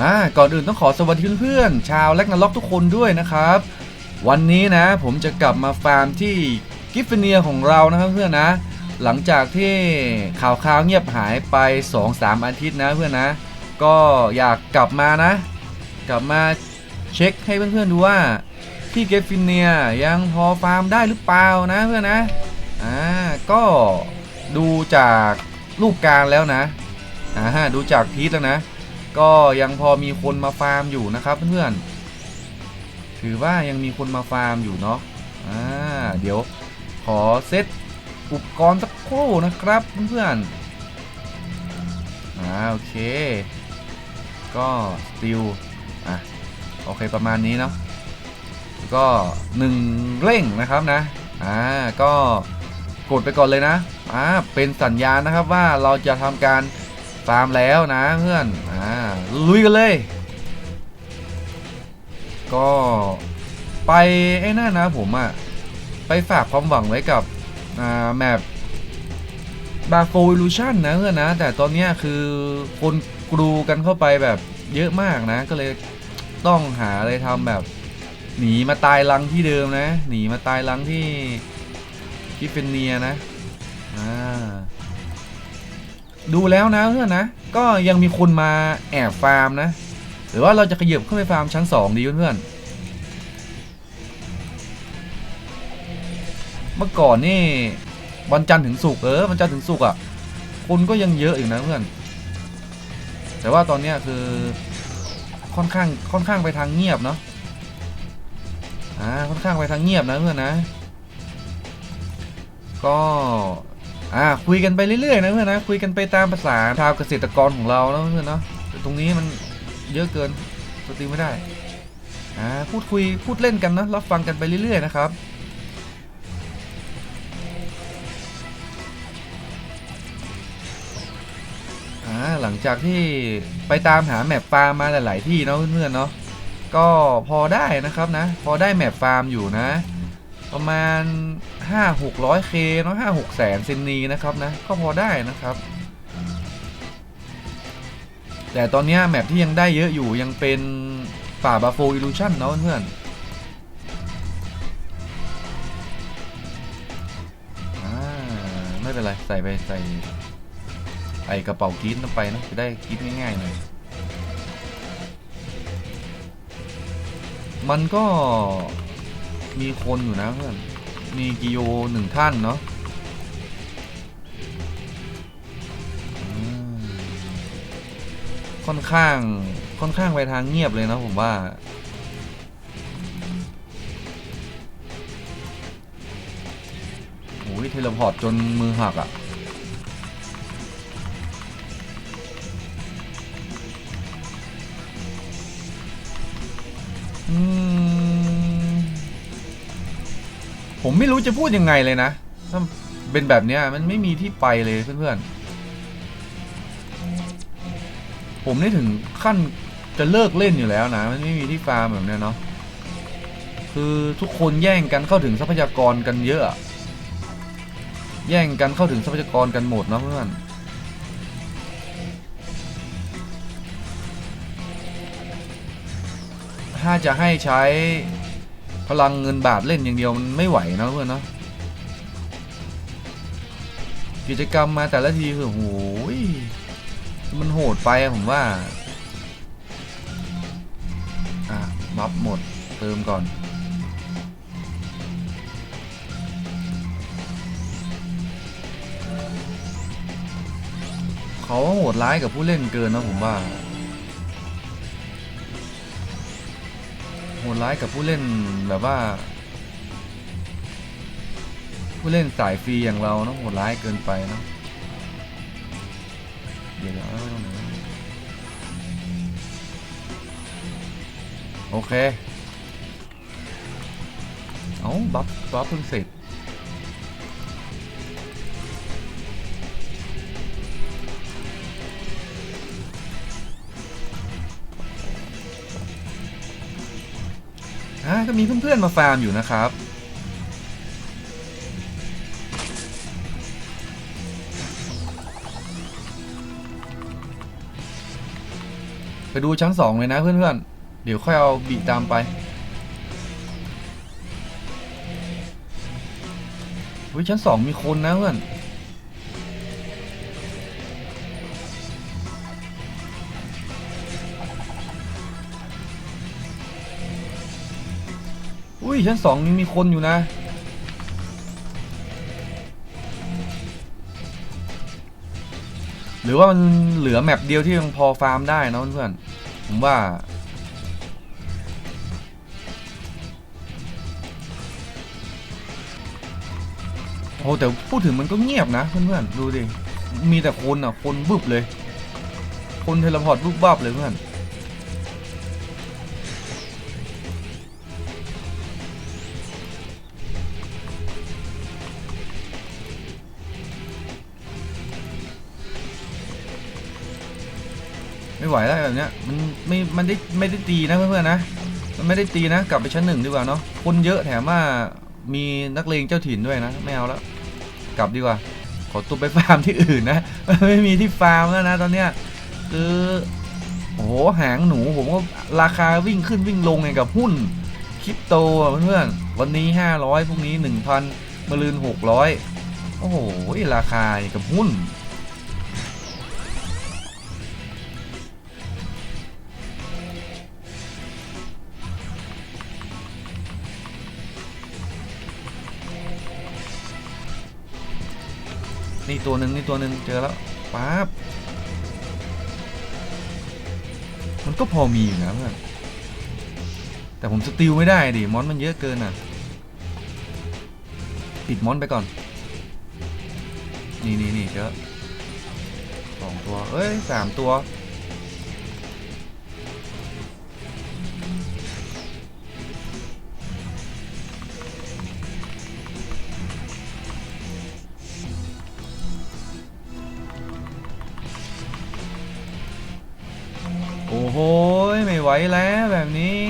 อ่าก่อนอื่นต้องขอสวัสดีเพื่อนๆชาวแลกนาล็อกทุกคนด้วยนะครับ วันนี้นะผมจะกลับมาฟาร์มที่กิฟเฟเนียของเรานะครับเพื่อนนะ หลังจากที่ข่าวข่าวเงียบหายไป 2-3 อาทิตย์นะเพื่อนนะ ก็อยากกลับมานะ กลับมาเช็คให้เพื่อนๆดูว่าที่กิฟเฟเนียยังพอฟาร์มได้หรือเปล่านะเพื่อนนะอ่าก็ดูจากรูปการแล้วนะอ่าดูจากพีทแล้วนะ ก็ยังพอมีคนมาฟาร์มอยู่นะครับเพื่อนๆถือว่ายังมีคนมาฟาร์มอยู่เนาะอ่าเดี๋ยวขอเซตอุปกรณ์สักครู่นะครับเพื่อนๆอ่าโอเค ก็สติลอะโอเคประมาณนี้เนาะก็หนึ่งเร่งนะครับนะอ่าก็กดไปก่อนเลยนะอ่าเป็นสัญญาณนะครับว่าเราจะทำการ ฟาร์มแล้วนะเพื่อนอ่าลุยกันเลย ก็ไปไอ้นั่นนะผมอะไปฝากความหวังไว้กับอ่าแมปบาโฟอิลูชันนะเพื่อนนะ แต่ตอนเนี้ยคือคนกรูกันเข้าไปแบบเยอะมากนะ ก็เลยต้องหาอะไรทำแบบ หนีมาตายรังที่เดิมนะ หนีมาตายรังที่กิฟเฟเนียนะอ่า ดูแล้วนะเพื่อนนะ ก็ยังมีคนมาแอบฟาร์มนะ หรือว่าเราจะขยับขึ้นไปฟาร์มชั้น 2 ดีเพื่อนเมื่อก่อนนี่วันจันทร์ถึงศุกร์เออวันจันทร์ถึงศุกร์อะคนก็ยังเยอะอยู่นะเพื่อน แต่ว่าตอนนี้คือค่อนข้างค่อนข้างไปทางเงียบเนาะอ่าค่อนข้างไปทางเงียบนะเพื่อนนะ ก็ อ่าคุยกันไปเรื่อยๆนะเพื่อนนะคุยกันไปตามภาษาชาวเกษตรกรของเรานะเพื่อนเนาะแต่ตรงนี้มันเยอะเกินสตรีไม่ได้อ่าพูดคุยพูดเล่นกันนะรับฟังกันไปเรื่อยๆนะครับอ่าหลังจากที่ไปตามหาแมปฟาร์มมาหลาย ๆ ที่เนาะเพื่อนๆเนาะก็พอได้นะครับนะ พอได้แมปฟาร์มอยู่นะ ประมาณ 5 6 0 0 k เนาะ5 6แสนเซนนีนะครับนะ ก็พอได้นะครับ แต่ตอนนี้แมปที่ยังได้เยอะอยู่ยังเป็นป่าบาโฟอิลูชันเนาะเพื่อนไม่เป็นไร ใส่ไปใส่ไอกระเป๋ากีดนั้นไปนะจะได้กีดง่ายๆหน่อยมันก็ มีคนอยู่นะเพื่อน มีกิโยหนึ่งท่านเนาะค่อนข้างค่อนข้างไปทางเงียบเลยนะผมว่า โอ้ยเทเลพอร์ตจนมือหักอะ่ะอืม รู้จะพูดยังไงเลยนะถ้าเป็นแบบเนี้ยมันไม่มีที่ไปเลยเพื่อนๆ ผมนี่ถึงขั้นจะเลิกเล่นอยู่แล้วนะ มันไม่มีที่ฟาร์มแบบเนี้ยเนาะ คือทุกคนแย่งกันเข้าถึงทรัพยากรกันเยอะอะแย่งกันเข้าถึงทรัพยากรกันหมดเนาะเพื่อนถ้าจะให้ใช้ พลังเงินบาทเล่นอย่างเดียวมันไม่ไหวนะเพื่อนเนาะกิจกรรมมาแต่ละทีคือโหยมันโหดไปผมว่า อะบัฟหมดเติมก่อน เขาโหดร้ายกับผู้เล่นเกินนะผมว่า ดร้ายกับผู้เล่นแบบว่า ผู้เล่นสายฟรีอย่างเราเนอะโหดร้ายเกินไปเนาะเดี๋ยวเอาไว้ตรงไหนวะโอเค เอาบัฟบัฟเพิ่งเสร็จ ก็มีเพื่อนๆมาฟาร์มอยู่นะครับ ไปดูชั้นสองเลยนะเพื่อนๆ เดี๋ยวค่อยเอาบีตามไปเฮ้ยชั้นสองมีคนนะเพื่อน ยชั้นสองยังมีคนอยู่นะหรือว่ามันเหลือแมปเดียวที่ยังพอฟาร์มได้นะเพื่อนผมว่า โอ้แต่พูดถึงมันก็เงียบนะเพื่อนๆดูดิ มีแต่คนอะ คนบึบเลย คนเทเลพอร์ตบึบบับเลยเพื่อน ไหวแล้วแบบเนี้ยมันไม่มันได้ไม่ได้ตีนะเพื่อนๆนะมันไม่ได้ตีนะกลับไปชั้นหนึ่งดีกว่าเนาะคนเยอะแถมว่ามีนักเลงเจ้าถิ่นด้วยนะไม่เอาแล้วกลับดีกว่า ขอตัวไปฟาร์มที่อื่นนะไม่มีที่ฟาร์มแล้วนะตอนเนี้ยคือโอ้โหหางหนูผมก็ราคาวิ่งขึ้นวิ่งลงไงกับหุ้นคริปโตเพื่อนๆวันนี้ 500พรุ่งนี้ 1,000มะรืน600 โอ้โหราคากับหุ้น นี่ตัวหนึ่งนี่ตัวหนึ่งเจอแล้วปั๊บมันก็พอมีอยู่นะเพื่อนแต่ผมสติลไม่ได้ดิมอนมันเยอะเกินอะปิดมอนไปก่อน นี่นี่นี่เจอสองตัว เอ้ยสามตัว โอ้โหไม่ไหวแล้วแบบนี้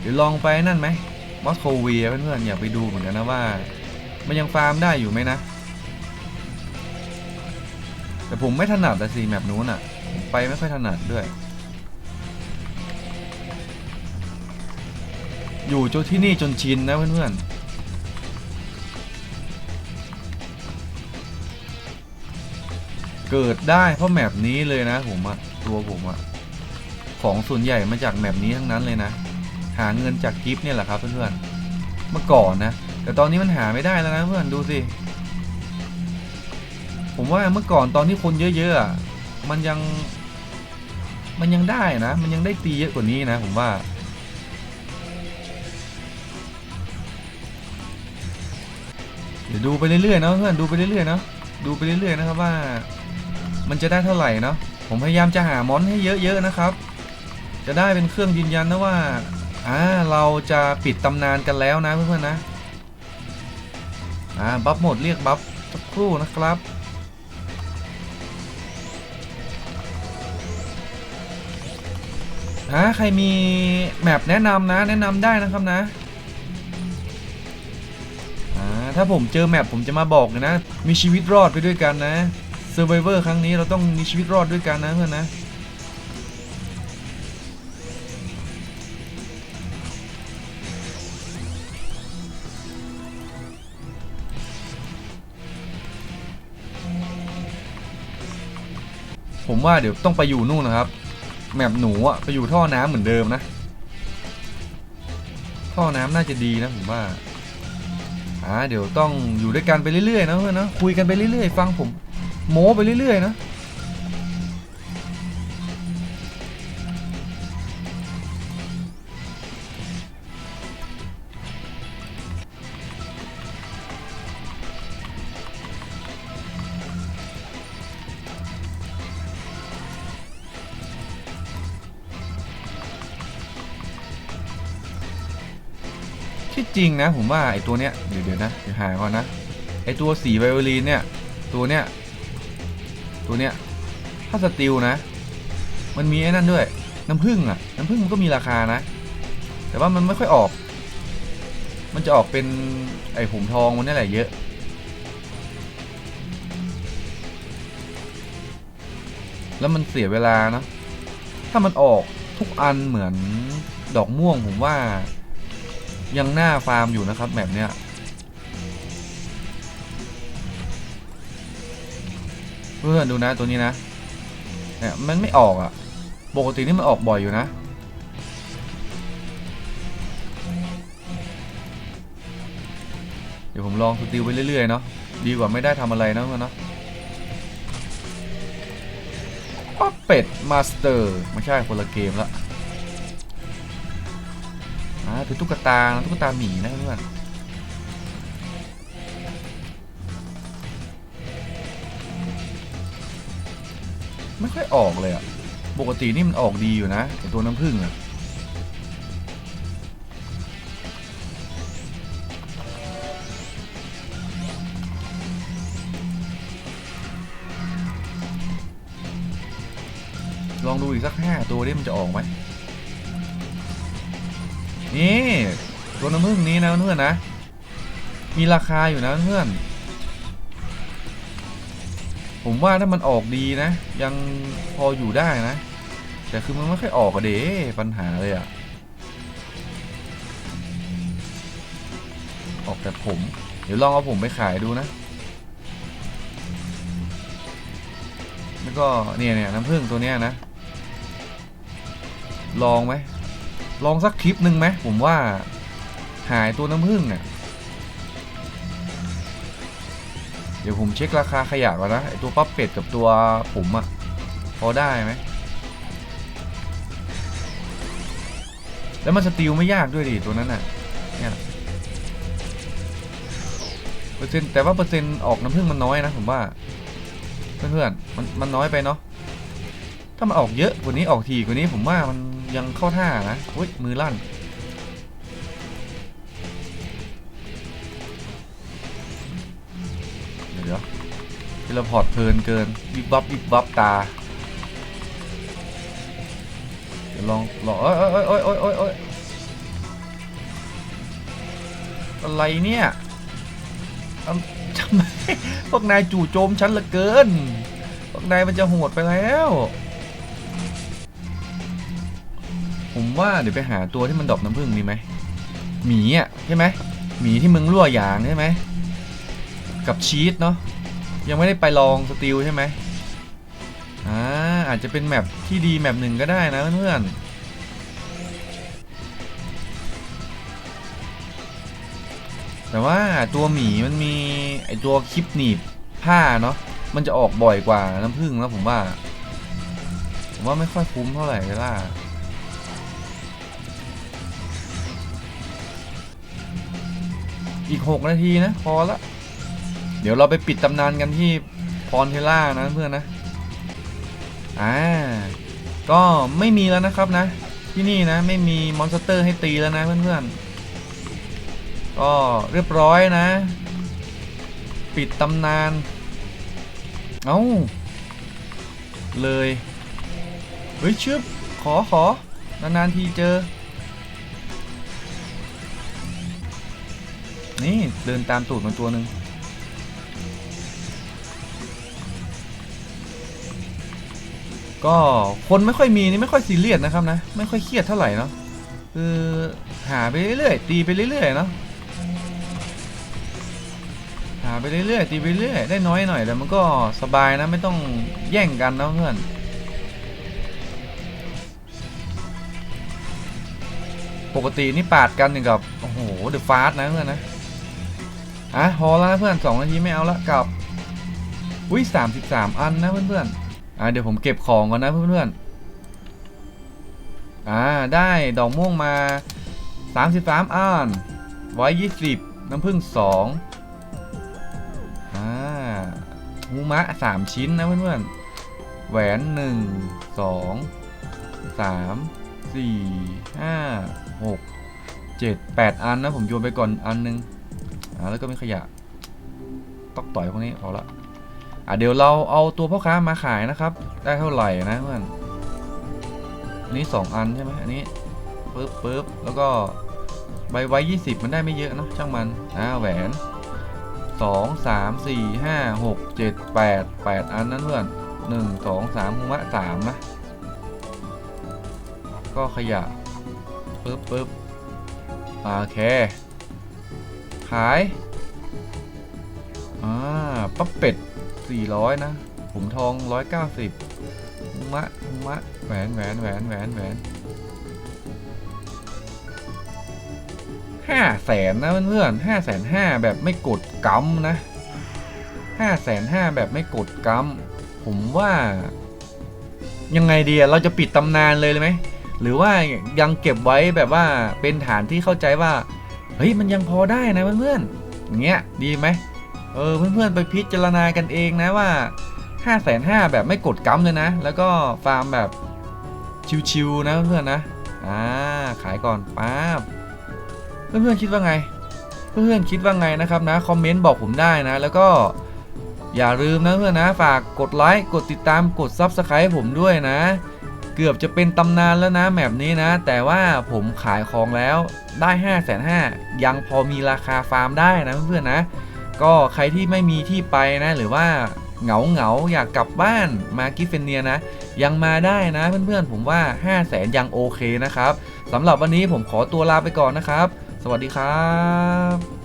เดี๋ยวลองไปนั่นไหมมอสโคเวียเพื่อนๆอยากไปดูเหมือนกันนะว่า มันยังฟาร์มได้อยู่ไหมนะ แต่ผมไม่ถนัดแต่สิแมปนู้นอะไปไม่ค่อยถนัดด้วย อยู่จนที่นี่จนชินนะเพื่อนๆเกิดได้เพราะแมปนี้เลยนะผมอะ ตัวผมอะของส่วนใหญ่มาจากแมปนี้ทั้งนั้นเลยนะ หาเงินจากกิฟต์เนี่ยแหละครับเพื่อนๆเมื่อก่อนนะ แต่ตอนนี้มันหาไม่ได้แล้วนะเพื่อนดูสิผมว่าเมื่อก่อนตอนที่คนเยอะๆมันยังมันยังได้นะ มันยังได้ตีเยอะกว่านี้นะ ผมว่า เดี๋ยวดูไปเรื่อยๆนะเพื่อนดูไปเรื่อยๆนะดูไปเรื่อยๆนะครับว่า มันจะได้เท่าไหร่เนาะ ผมพยายามจะหามอนให้เยอะๆนะครับ จะได้เป็นเครื่องยืนยันนะว่าอ่าเราจะปิดตำนานกันแล้วนะเพื่อนๆนะอ่าบัฟหมดเรียกบัฟสักครู่นะครับฮะใครมีแมปแนะนำนะแนะนำได้นะครับนะอ่าถ้าผมเจอแมปผมจะมาบอกนะ มีชีวิตรอดไปด้วยกันนะ Survivor ครั้งนี้เราต้องมีชีวิตรอดด้วยกันนะเพื่อนนะ ผมว่าเดี๋ยวต้องไปอยู่นู่นนะครับ แมปหนูอะไปอยู่ท่อน้ำเหมือนเดิมนะ ท่อน้ำน่าจะดีนะผมว่าอ่าเดี๋ยวต้องอยู่ด้วยกันไปเรื่อยๆนะเพื่อนนะคุยกันไปเรื่อยๆ ฟังผม โม้ไปเรื่อยๆนะที่จริงนะผมว่าไอตัวเนี้ยเดี๋ยวเดี๋ยวนะเดี๋ยวหาก่อนนะไอตัวสีไวโอลินเนี่ยตัวเนี้ย ตัวเนี้ย ถ้าสติลนะ มันมีไอ้นั่นด้วย น้ำผึ้งอะน้ำผึ้งมันก็มีราคานะ แต่ว่ามันไม่ค่อยออก มันจะออกเป็นไอผงทองมันนี่แหละเยอะ แล้วมันเสียเวลาเนาะถ้ามันออกทุกอันเหมือนดอกม่วงผมว่า ยังหน้าฟาร์มอยู่นะครับแบบเนี้ย เพื่อนดูนะตัวนี้นะเนี่ยมันไม่ออกอะ่ะปกตินี่มันออกบ่อยอยู่นะ เดี๋ยวผมลองสติลไปเรื่อยๆเนาะดีกว่าไม่ได้ทำอะไรนะเพื่อนเนาะป๊อปเป็ดมาสเตอร์ไม่ใช่คนละเกมละอ่าคือตุ๊กตาตุ๊กตาหมีนะเพื่อน ไม่ค่อยออกเลยอะปกตินี่มันออกดีอยู่นะไอตัวน้ำผึ้งอะลองดูอีกสักห้าตัวดิมันจะออกไหมนี่ ตัวน้ำผึ้งนี้นะเพื่อนนะ มีราคาอยู่นะเพื่อน ผมว่าถ้ามันออกดีนะ ยังพออยู่ได้นะ แต่คือมันไม่ค่อยออกอะเด้ปัญหาเลยอะออกแต่ผม เดี๋ยวลองเอาผมไปขายดูนะ แล้วก็เนี่ยเนี่ยน้ำผึ้งตัวเนี้ยนะ ลองไหมลองสักคลิปหนึ่งไหมผมว่าหายตัวน้ำผึ้งเนี่ย เดี๋ยวผมเช็คราคาขยะก่อนนะไอตัวปั๊บเป็ดกับตัวผมอะพอได้ไหมแล้วมันสติลไม่ยากด้วยดิตัวนั้นน่ะเนี่ยเปอร์เซ็นต์แต่ว่าเปอร์เซ็นต์ออกน้ำผึ้งมันน้อยนะผมว่า เพื่อนๆมันมันน้อยไปเนาะถ้ามันออกเยอะกว่านี้ออกทีกว่านี้ผมว่ามันยังเข้าท่านะอุ้ยมือลั่น ลพอร์ตเพลินเกินวิบวับวิบวับตาเดี๋ยวลองลองเอ้ยเอ้ยเอ้ยเอ้ยเอ้ยเอ้ยอะไรเนี่ยทำไมพวกนายจู่โจมฉันเหลือเกิน พวกนายมันจะโหดไปแล้ว ผมว่าเดี๋ยวไปหาตัวที่มันดอปน้ำผึ้งดีไหมหมีอะใช่ไหมหมีที่มึงรั่วยางใช่ไหมกับชีสเนาะ ยังไม่ได้ไปลองสติลใช่ไหมอ่าอาจจะเป็นแมปที่ดีแมปหนึ่งก็ได้นะเพื่อนๆแต่ว่าตัวหมีมันมีไอตัวคลิปหนีบผ้าเนาะมันจะออกบ่อยกว่าน้ำผึ้งแล้วผมว่า ผมว่าไม่ค่อยคุ้มเท่าไหร่เวลาอีก 6 นาทีนะ พอละ เดี๋ยวเราไปปิดตำนานกันที่พรเทล่านะเพื่อนนะ อ่า ก็ไม่มีแล้วนะครับนะ ที่นี่นะไม่มีมอนสเตอร์ให้ตีแล้วนะเพื่อนๆ ก็เรียบร้อยนะ ปิดตำนาน เอ้า เลย เฮ้ยชึบขอขอนานๆทีเจอ นี่เดินตามตูดมันตัวหนึ่ง ก็คนไม่ค่อยมีนี่ไม่ค่อยซีเรียสนะครับนะ ไม่ค่อยเครียดเท่าไหร่เนาะคือหาไปเรื่อยๆตีไปเรื่อยๆเนาะหาไปเรื่อยๆตีไปเรื่อยได้น้อยหน่อยแต่มันก็สบายนะไม่ต้องแย่งกันนะเพื่อนปกตินี่ปาดกันอย่างกับโอ้โหเดือะฟาสนะเพื่อนนะอะพอแล้วนะเพื่อนสองนาทีไม่เอาละกลับอุ้ยสามสิบสามอันนะเพื่อนๆ อะเดี๋ยวผมเก็บของก่อนนะเพื่อนๆอ่าได้ดอกม่วงมาสามสิบสามอันไว้ยี่สิบน้ำผึ้งสองอ่าหูมะสามชิ้นนะเพื่อนๆแหวนหนึ่งสองสามสี่ห้าหกเจ็ดแปดอันนะผมโยนไปก่อนอันหนึงอ่าแล้วก็มีขยะ ตอกต่อยพวกนี้พอละ อะเดี๋ยวเราเอาตัวพ่อค้ามาขายนะครับ ได้เท่าไหร่นะเพื่อนอันนี้สองอันใช่ไหมอันนี้ปึ๊บปึ๊บแล้วก็ใบไว้ยี่สิบมันได้ไม่เยอะนะช่างมันอ่าแหวนสองสามสี่ห้าหกเจ็ดแปดแปดอันนั้นเพื่อนหนึ่งสองสามหุมะสามนะก็ขยะปึ๊บปึ๊บโอเค ขายอ่าปั๊บเป็ด 400 นะ ผมทอง 190มะมะแหวนแหวนแหวนแหวนแหวนห้าแสนนะเพื่อนๆห้าแสนห้าแบบไม่กดกัมนะห้าแสนห้าแบบไม่กดกัมผมว่า ยังไงดีอะเราจะปิดตำนานเลยเลยไหมหรือว่ายังเก็บไว้แบบว่าเป็นฐานที่เข้าใจว่า เฮ้ยมันยังพอได้นะเพื่อนๆอย่างเงี้ยดีไหม เออเพื่อนๆไปพิจารณากันเองนะว่า5้าแสนห้าแบบไม่กดกัมเลยนะ แล้วก็ฟาร์มแบบชิวๆนะเพื่อนๆนะอ่าขายก่อนป๊าบเพื่อนๆคิดว่าไง เพื่อนๆคิดว่าไงนะครับนะคอมเมนต์บอกผมได้นะ แล้วก็อย่าลืมนะเพื่อนนะฝากกดไลค์กดติดตามกด Subscribe ให้ผมด้วยนะ เกือบจะเป็นตำนานแล้วนะแมปนี้นะ แต่ว่าผมขายของแล้วได้ 5 5 0 0 0ยังพอมีราคาฟาร์มได้นะเพื่อนๆนะ ก็ใครที่ไม่มีที่ไปนะ หรือว่าเหงาเหงาอยากกลับบ้านมากิฟเฟเนียนะ ยังมาได้นะเพื่อนๆ ผมว่า 5 0 0แสนยังโอเคนะครับสำหรับวันนี้ผมขอตัวลาไปก่อนนะครับ สวัสดีครับ